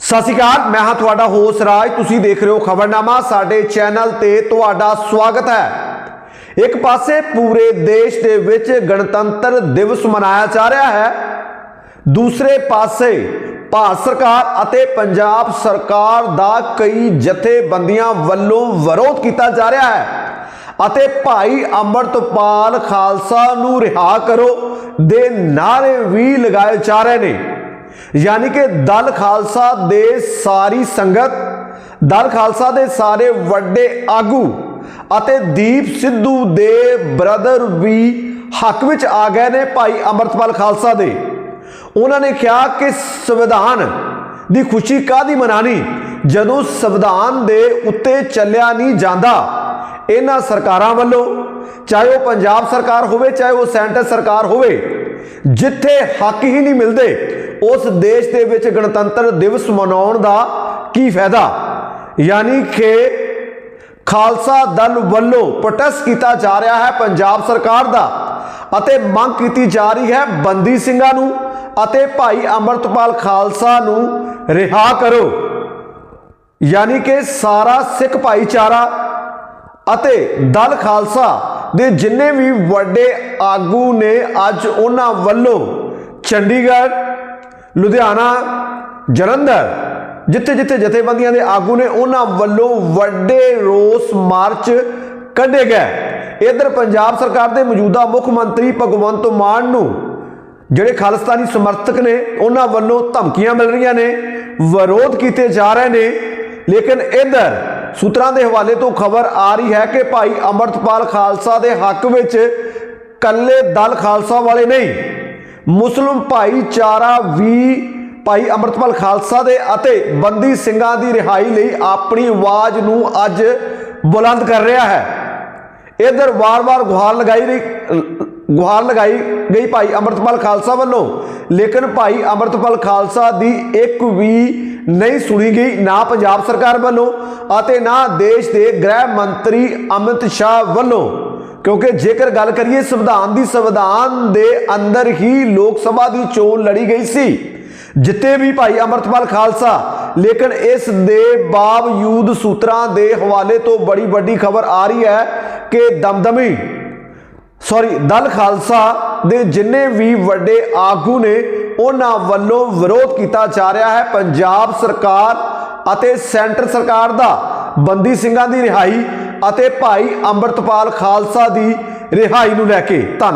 ਸਤਿ ਸ਼੍ਰੀ ਅਕਾਲ, ਮੈਂ ਹਾਂ ਤੁਹਾਡਾ ਹੋਸ ਰਾਜ। ਤੁਸੀਂ ਦੇਖ ਰਹੇ ਹੋ ਖਬਰਨਾਮਾ, ਸਾਡੇ ਚੈਨਲ ਤੇ ਤੁਹਾਡਾ ਸਵਾਗਤ ਹੈ। ਇੱਕ ਪਾਸੇ ਪੂਰੇ ਦੇਸ਼ ਦੇ ਵਿੱਚ ਗਣਤੰਤਰ ਦਿਵਸ ਮਨਾਇਆ ਜਾ ਰਿਹਾ ਹੈ। ਦੂਸਰੇ ਪਾਸੇ ਭਾਰਤ ਸਰਕਾਰ ਅਤੇ ਪੰਜਾਬ ਸਰਕਾਰ ਦਾ ਕਈ ਜਥੇਬੰਦੀਆਂ ਵੱਲੋਂ ਵਿਰੋਧ ਕੀਤਾ ਜਾ ਰਿਹਾ ਹੈ। ਅਤੇ ਭਾਈ ਅੰਮ੍ਰਿਤਪਾਲ ਖਾਲਸਾ ਨੂੰ ਰਿਹਾ ਕਰੋ ਦੇ ਨਾਰੇ ਵੀ ਲਗਾਏ ਜਾ ਰਹੇ ਨੇ। ਯਾਨੀ ਕਿ ਦਲ ਖਾਲਸਾ ਦੇ ਸਾਰੀ ਸੰਗਤ, ਦਲ ਖਾਲਸਾ ਦੇ ਸਾਰੇ ਵੱਡੇ ਆਗੂ ਅਤੇ ਦੀਪ ਸਿੱਧੂ ਦੇ ਬ੍ਰਦਰ ਵੀ ਹੱਕ ਵਿੱਚ ਆ ਗਏ ਨੇ ਭਾਈ ਅੰਮ੍ਰਿਤਪਾਲ ਖਾਲਸਾ ਦੇ। ਉਹਨਾਂ ਨੇ ਕਿਹਾ ਕਿ ਸੰਵਿਧਾਨ ਦੀ ਖੁਸ਼ੀ ਕਾਦੀ ਮਨਾਣੀ? ਜਦੋਂ ਸੰਵਿਧਾਨ ਦੇ ਉੱਤੇ ਚੱਲਿਆ ਨਹੀਂ ਜਾਂਦਾ, ਇਹਨਾਂ ਸਰਕਾਰਾਂ ਵੱਲੋਂ, ਚਾਹੇ ਉਹ ਪੰਜਾਬ ਸਰਕਾਰ ਹੋਵੇ, ਚਾਹੇ ਉਹ ਸੈਂਟਰ ਸਰਕਾਰ ਹੋਵੇ, ਜਿੱਥੇ ਹੱਕ ਹੀ ਨਹੀਂ ਮਿਲਦੇ ਉਸ ਦੇਸ਼ ਦੇ ਵਿੱਚ ਗਣਤੰਤਰ ਦਿਵਸ ਮਨਾਉਣ ਦਾ ਕੀ ਫਾਇਦਾ? ਯਾਨੀ ਕਿ ਖਾਲਸਾ ਦਲ ਵੱਲੋਂ ਪ੍ਰੋਟੈਸਟ ਕੀਤਾ ਜਾ ਰਿਹਾ ਹੈ ਪੰਜਾਬ ਸਰਕਾਰ ਦਾ ਅਤੇ ਮੰਗ ਕੀਤੀ ਜਾ ਰਹੀ ਹੈ ਬੰਦੀ ਸਿੰਘਾਂ ਨੂੰ ਅਤੇ ਭਾਈ ਅੰਮ੍ਰਿਤਪਾਲ ਖਾਲਸਾ ਨੂੰ ਰਿਹਾ ਕਰੋ। ਯਾਨੀ ਕਿ ਸਾਰਾ ਸਿੱਖ ਭਾਈਚਾਰਾ ਅਤੇ ਦਲ ਖਾਲਸਾ ਦੇ ਜਿੰਨੇ ਵੀ ਵੱਡੇ ਆਗੂ ਨੇ ਅੱਜ ਉਹਨਾਂ ਵੱਲੋਂ ਚੰਡੀਗੜ੍ਹ ਲੁਧਿਆਣਾ ਜਲੰਧਰ, ਜਿੱਥੇ ਜਿੱਥੇ ਜਥੇਬੰਦੀਆਂ ਦੇ ਆਗੂ ਨੇ ਉਹਨਾਂ ਵੱਲੋਂ ਵੱਡੇ ਰੋਸ ਮਾਰਚ ਕੱਢੇ ਗਏ। ਇਧਰ ਪੰਜਾਬ ਸਰਕਾਰ ਦੇ ਮੌਜੂਦਾ ਮੁੱਖ ਮੰਤਰੀ ਭਗਵੰਤ ਮਾਨ ਨੂੰ ਜਿਹੜੇ ਖਾਲਿਸਤਾਨੀ ਸਮਰਥਕ ਨੇ, ਉਹਨਾਂ ਵੱਲੋਂ ਧਮਕੀਆਂ ਮਿਲ ਰਹੀਆਂ ਨੇ, ਵਿਰੋਧ ਕੀਤੇ ਜਾ ਰਹੇ ਨੇ। ਲੇਕਿਨ ਇਧਰ ਸੂਤਰਾਂ ਦੇ ਹਵਾਲੇ ਤੋਂ ਖਬਰ ਆ ਰਹੀ ਹੈ ਕਿ ਭਾਈ ਅਮਰਤਪਾਲ ਖਾਲਸਾ ਦੇ ਹੱਕ ਵਿੱਚ ਕੱਲੇ ਦਲ ਖਾਲਸਾ ਵਾਲੇ ਨਹੀਂ ਮੁਸਲਿਮ ਭਾਈਚਾਰਾ ਵੀ, ਭਾਈ ਅਮਰਤਪਾਲ ਖਾਲਸਾ ਦੇ ਅਤੇ ਬੰਦੀ ਸਿੰਘਾਂ ਦੀ ਰਿਹਾਈ ਲਈ ਆਪਣੀ ਆਵਾਜ਼ ਨੂੰ ਅੱਜ ਬੁਲੰਦ ਕਰ ਰਿਹਾ ਹੈ। ਇਧਰ ਵਾਰ-ਵਾਰ ਗੁਹਾਰ ਲਗਾਈ ਰਹੀ ਗੁਹਾਰ ਲਗਾਈ ਗਈ ਭਾਈ ਅਮਰਤਪਾਲ ਖਾਲਸਾ ਵੱਲੋਂ, ਲੇਕਿਨ ਭਾਈ ਅਮਰਤਪਾਲ ਖਾਲਸਾ ਦੀ ਇੱਕ ਵੀ ਨਹੀਂ ਸੁਣੀ ਗਈ, ਨਾ ਪੰਜਾਬ ਸਰਕਾਰ ਵੱਲੋਂ ਅਤੇ ਨਾ ਦੇਸ਼ ਦੇ ਗ੍ਰਹਿ ਮੰਤਰੀ ਅਮਿਤ ਸ਼ਾਹ ਵੱਲੋਂ। ਕਿਉਂਕਿ ਜੇਕਰ ਗੱਲ ਕਰੀਏ ਸੰਵਿਧਾਨ ਦੀ, ਸੰਵਿਧਾਨ ਦੇ ਅੰਦਰ ਹੀ ਲੋਕ ਸਭਾ ਦੀ ਚੋਣ ਲੜੀ ਗਈ ਸੀ। ਜਿੱਤੇ ਵੀ ਭਾਈ ਅਮਰਤਪਾਲ ਖਾਲਸਾ, ਲੇਕਿਨ ਇਸ ਦੇ ਬਾਵਜੂਦ ਸੂਤਰਾਂ ਦੇ ਹਵਾਲੇ ਤੋਂ ਬੜੀ ਵੱਡੀ ਖਬਰ ਆ ਰਹੀ ਹੈ ਕਿ ਦਮਦਮੀ ਸੌਰੀ ਦਲ ਖਾਲਸਾ ਦੇ ਜਿੰਨੇ ਵੀ ਵੱਡੇ ਆਗੂ ਨੇ, ਉਹਨਾਂ ਵੱਲੋਂ ਵਿਰੋਧ ਕੀਤਾ ਜਾ ਰਿਹਾ ਹੈ। ਪੰਜਾਬ ਸਰਕਾਰ ਅਤੇ ਸੈਂਟਰ ਸਰਕਾਰ ਦਾ, ਬੰਦੀ ਸਿੰਘਾਂ ਦੀ ਰਿਹਾਈ ਅਤੇ ਭਾਈ ਅੰਮ੍ਰਿਤਪਾਲ ਖਾਲਸਾ ਦੀ ਰਿਹਾਈ ਨੂੰ ਲੈ ਕੇ ਧੰਨਵਾਦ।